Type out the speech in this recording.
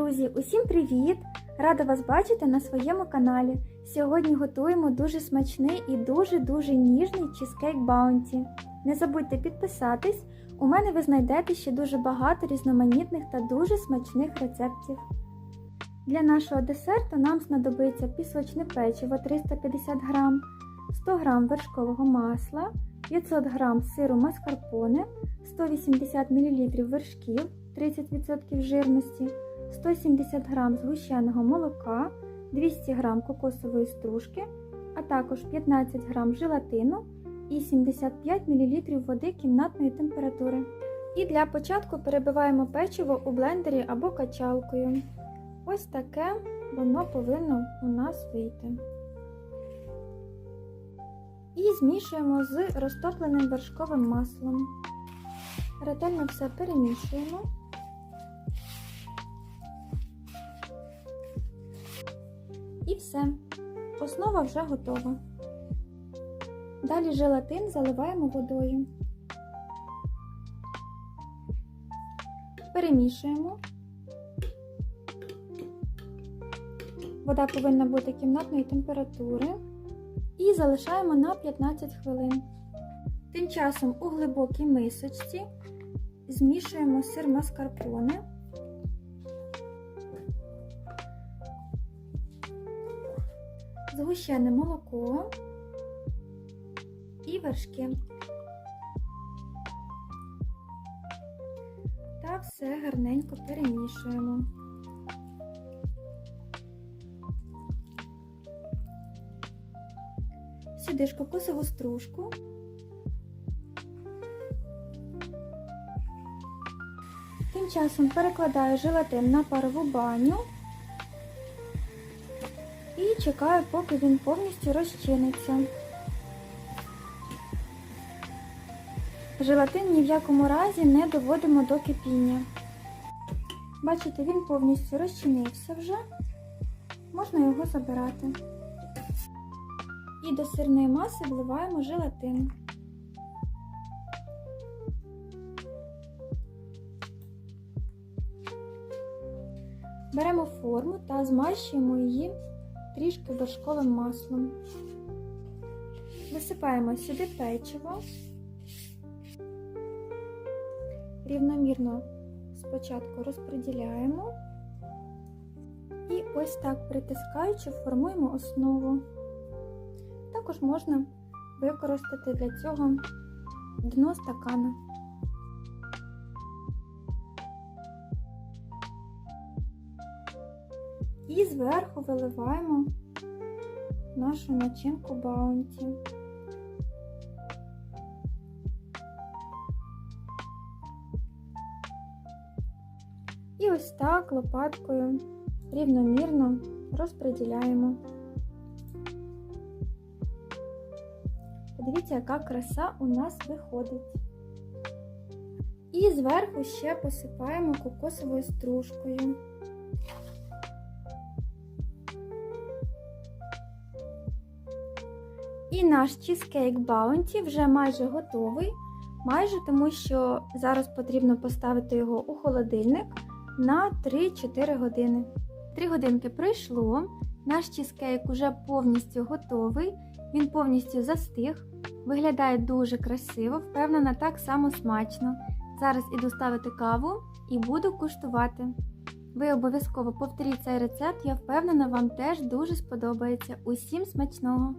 Друзі, усім привіт! Рада вас бачити на своєму каналі. Сьогодні готуємо дуже смачний і дуже-дуже ніжний чизкейк Баунті. Не забудьте підписатись, у мене ви знайдете ще дуже багато різноманітних та дуже смачних рецептів. Для нашого десерту нам знадобиться пісочне печиво 350 г, 100 г вершкового масла, 500 г сиру маскарпоне, 180 мл вершків 30% жирності, 170 г згущеного молока, 200 г кокосової стружки, а також 15 г желатину і 75 мл води кімнатної температури. І для початку перебиваємо печиво у блендері або качалкою. Ось таке воно повинно у нас вийти. І змішуємо з розтопленим вершковим маслом. Ретельно все перемішуємо. І все. Основа вже готова. Далі желатин заливаємо водою. Перемішуємо. Вода повинна бути кімнатної температури. І залишаємо на 15 хвилин. Тим часом у глибокій мисочці змішуємо сир маскарпоне. Згущене молоко і вершки. Та все гарненько перемішуємо. Сюди ж кокосову стружку. Тим часом перекладаю желатин на парову баню чекаю, поки він повністю розчиниться. Желатин ні в якому разі не доводимо до кипіння. Бачите, він повністю розчинився вже, можна його забирати. І до сирної маси вливаємо желатин. Беремо форму та змащуємо її трішки вершковим маслом. Висипаємо сюди печиво, рівномірно спочатку розподіляємо і ось так притискаючи формуємо основу. Також можна використати для цього дно стакана. І зверху виливаємо нашу начинку баунті. І ось так лопаткою рівномірно розподіляємо. Подивіться, яка краса у нас виходить. І зверху ще посипаємо кокосовою стружкою. І наш чізкейк Баунті вже майже готовий, майже тому що зараз потрібно поставити його у холодильник на 3-4 години. 3 годинки пройшло, наш чізкейк уже повністю готовий, він повністю застиг, виглядає дуже красиво, впевнена, так само смачно. Зараз іду ставити каву і буду куштувати. Ви обов'язково повторіть цей рецепт, я впевнена, вам теж дуже сподобається. Усім смачного!